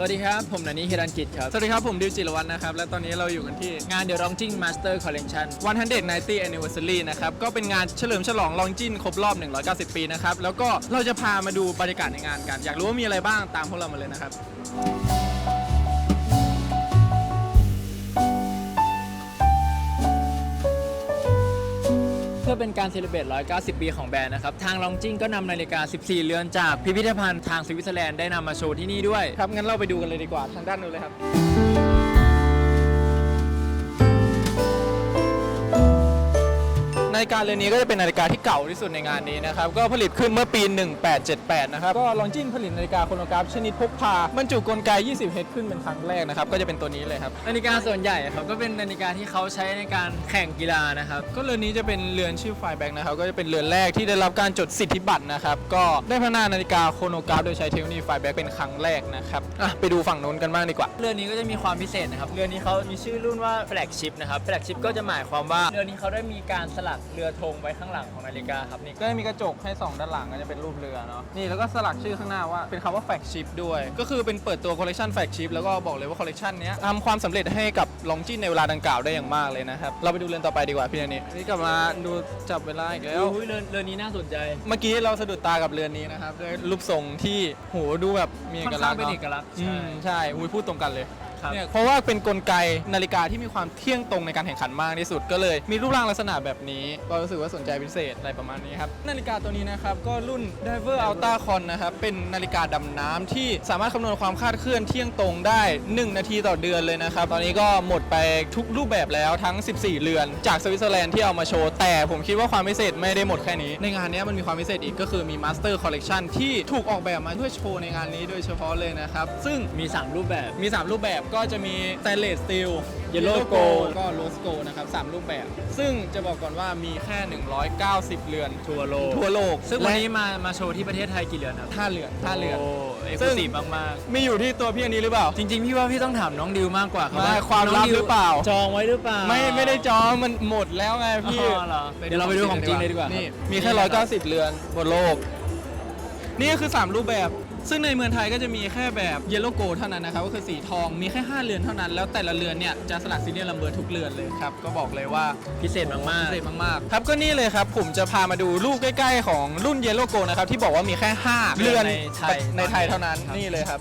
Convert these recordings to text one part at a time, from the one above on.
สวัสดีครับ ผมนันนี่ฮิรันกิจครับ สวัสดีครับ ผมดิวจิรวัฒนนะครับ และตอนนี้เราอยู่กันที่งาน The Ronging Master Collection 190 Anniversary นะครับ ก็เป็นงานเฉลิมฉลองลองจินครบรอบ 190 ปีนะครับ แล้วก็เราจะพามาดูบรรยากาศในงานกัน อยากรู้ว่ามีอะไรบ้างตามพวกเรามาเลยนะครับ เป็นการเซเลบรต190 ปีของแบรนด์นะครับ ทาง Ronging ก็นำนาฬิกา 14 เรือนจากพิพิธภัณฑ์ทางสวิตเซอร์แลนด์ได้นำมาโชว์ที่นี่ด้วย ครับงั้นเราไปดูกันเลยดีกว่าทางด้านนู้นเลยครับ นาฬิกาเรือนนี้ก็จะเป็นนาฬิกาที่เก่าที่สุดในงานนี้นะครับ ก็ผลิตขึ้นเมื่อปี 1878 นะครับ ก็ลองจินผลิตนาฬิกาโครโนกราฟชนิดพกพาบรรจุกลไก 20 เฮดขึ้นเป็นครั้งแรกนะครับ ก็จะเป็นตัวนี้เลยครับ นาฬิกาส่วนใหญ่ครับก็เป็นนาฬิกาที่เขาใช้ในการแข่งกีฬานะครับ ก็เรือนนี้จะเป็นเรือนชื่อไฟแบ็กนะครับ ก็จะเป็นเรือนแรกที่ได้รับการจดสิทธิบัตรนะครับ ก็ได้พัฒนานาฬิกาโครโนกราฟโดยใช้เทคโนโลยีไฟแบ็กเป็นครั้งแรกนะครับ อะไปดูฝั่งโน้นกันบ้างดีกว่า เรือนนี้ก็จะมีความพิเศษนะครับ เรือนนี้เขามีชื่อรุ่นว่า flagship นะครับ flagship ก็จะหมายความว่าเรือนนี้เขาได้มีการสลักเรือธงไว้ข้างหลังของนาฬิกาครับนี่ก็จะมีกระจกให้2ด้านหลังก็จะเป็นรูปเรือเนาะนี่แล้วก็สลักชื่อข้างหน้าว่าเป็นคำว่าแฟกชิพด้วย ก็คือเป็นเปิดตัวคอลเลคชันแฟกชิพแล้วก็บอกเลยว่าคอลเลคชันนี้ยทำความสำเร็จให้กับลองจินในเวลาดังกล่าวได้อย่างมากเลยนะครับเราไปดูเรือนต่อไปดีกว่าพี่นันนี่นี่กลับมาดูจับเวลาอีกแล้วอุ้ยเรือนเรือนนี้น่าสนใจ เมื่อกี้เราสะดุดตากับเรือนนี้นะครับด้วยรูปทรงที่โหดูแบบมีเอค่อกนลัข้ากงษณ์เป็นเนาะเอกลักษณ์อืใช่มใช่อุ้ยพูดตรงกันเลย ครับเนี่ยเพราะว่าเป็นกลไกนาฬิกาที่มีความเที่ยงตรงในการแข่งขันมากที่สุด ก็เลยมีรูปร่างลักษณะแบบนี้ก็รู้สึกว่าสนใจพิเศษอะไรประมาณนี้ครับนาฬิกาตัวนี้นะครับก็รุ่น Diver Ultra Con นะครับเป็นนาฬิกาดำน้ำที่สามารถคำนวณความคลาดเคลื่อนเที่ยงตรงได้ 1 นาทีต่อเดือนเลยนะครับตอนนี้ก็หมดไปทุกรูปแบบแล้วทั้ง 14 เรือน จากสวิตเซอร์แลนด์ที่เอามาโชว์แต่ผมคิดว่าความพิเศษไม่ได้หมดแค่นี้ ในงานเนี้ยมันมีความพิเศษอีกก็คือมี Master Collection ที่ถูกออกแบบมาเพื่อโชว์ในงานนี้โดยเฉพาะเลยนะครับซึ่งมี 3 รูปแบบมี 3 รูปแบบก็จะมี Stainless Steel Yellow Gold ก็ Rose Gold นะครับ3รูปแบบ ซึ่งจะบอกก่อนว่ามีแค่ 190 เรือนทัวโลกทั่วโลกซึ่งวันนี้มามาโชว์ที่ประเทศไทยกี่เรือนครับ5เรือน5เรือนโอ้เอกซึ่ลุงศิมากมีอยู่ที่ตัวพี่อันนี้หรือเปล่า ๆจริง ๆ พี่ว่าพี่ต้องถามน้องดิวมากกว่ารับไม่ว่าความลับน้งดิหรือเปล่า จองไว้หรือเปล่าไม่ไม่ได้จองมันหมดแล้วไงพี่ อ๋อเหรอเดี๋ยวเราไปดูของจริงเลยดีกว่านี่ครับมีแค่ 190 เรือนบนโลก นี่ก็คือ 3 รูปแบบ ซึ่งในเมืองไทยก็จะมีแค่แบบเยลโลโกเท่านั้นนะครับ ก็คือสีทอง มีแค่ 5 เรือนเท่านั้น แล้วแต่ละเรือนเนี่ยจะสลักซีเรียลลัมเบอร์ทุกเรือนเลยครับ ก็บอกเลยว่าพิเศษมากพิเศษมากๆ ครับ ก็นี่เลยครับ ผมจะพามาดูรูปใกล้ ๆ ของรุ่นเยลโลโกนะครับที่บอกว่ามีแค่ 5 เรือนในไทยในไทยเท่านั้นครับนี่เลยครับ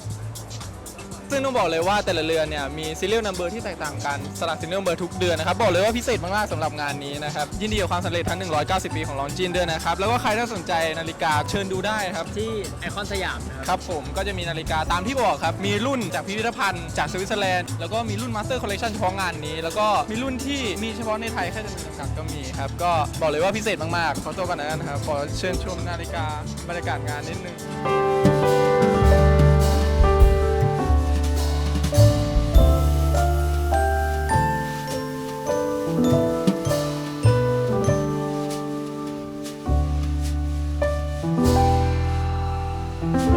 ซึ่งต้องบอกเลยว่าแต่ละเรือนเนี่ยมีซีเรียลนัมเบอร์ที่แตกต่างกันสลักซีเรียลนัมเบอร์ทุกเดือนนะครับบอกเลยว่าพิเศษมากๆสำหรับงานนี้นะครับยินดีกับความสำเร็จทั้ง 190 ปีของลองจินด้วยนะครับแล้วก็ใครถ้าสนใจนาฬิกาเชิญดูได้ครับๆที่ไอคอนสยามนะครับ ครับผมก็จะมีนาฬิกาตามที่บอกครับ มีรุ่นจากพิพิธภัณฑ์จากสวิตเซอร์แลนด์แล้วก็มีรุ่นมาสเตอร์คอลเลคชันเฉพาะงานนี้ แล้วก็มีรุ่นที่มีเฉพาะในไทยแค่จำนวนจำกัดก็มีครับ ก็บอกเลยว่าพิเศษมากๆ ขอตัวก่อนนะครับขอเชิญชมนาฬิกาบรรยากาศงานนิดนึง Bye.